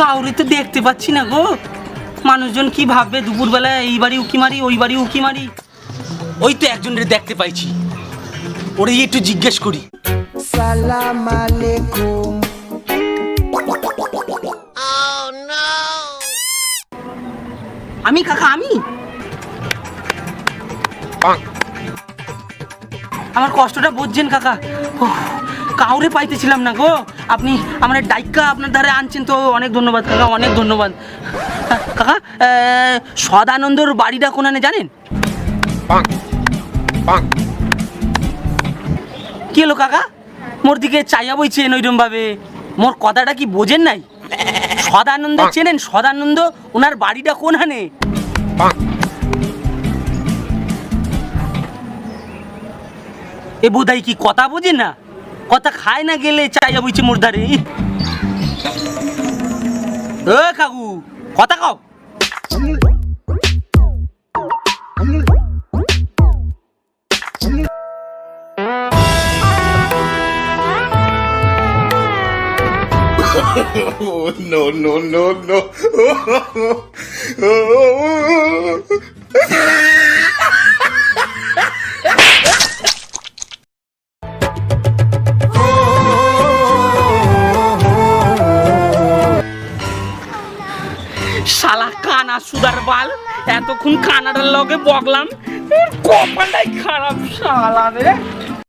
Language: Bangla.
কাউরে তো দেখতে পাচ্ছি না গো। মানুষজন কি ভাববে? দুপুরবেলা এই বাড়ি উকি মারি ওই বাড়ি উকি মারি। ওই তো একজনের দেখতে পাইছি। ওরে একটু জিজ্ঞেস করি। Salam alaikum. আমি কাকা আমি? আমার কষ্টটা বুঝছেন কাকা। কাউরে পাইতেছিলাম না গো। আপনি আমার ডাইকা আপনার ধারে আনছেন তো। অনেক ধন্যবাদ কাকা অনেক ধন্যবাদ। কাকা সদানন্দর বাড়িটা কোনানে জানেন? কি হলো কাকা? মোর দিকে চাইয়া বইছেন ওইরকম ভাবে মোর কথাটা কি বোঝেন নাই? সদানন্দ চেনেন? সদানন্দ ওনার বাড়িটা কোনখানে এ বোধাই কি কথা বোঝে না? কথা খায় না গেলে চাইয়া বইছে মোর ধারে ও কাকু কথা কও Oh, no, no, no, no. শালা কানা সুদার বাল। এতক্ষণ কানাডার লগে বগলাম। কপালটাই খারাপ শালা রে।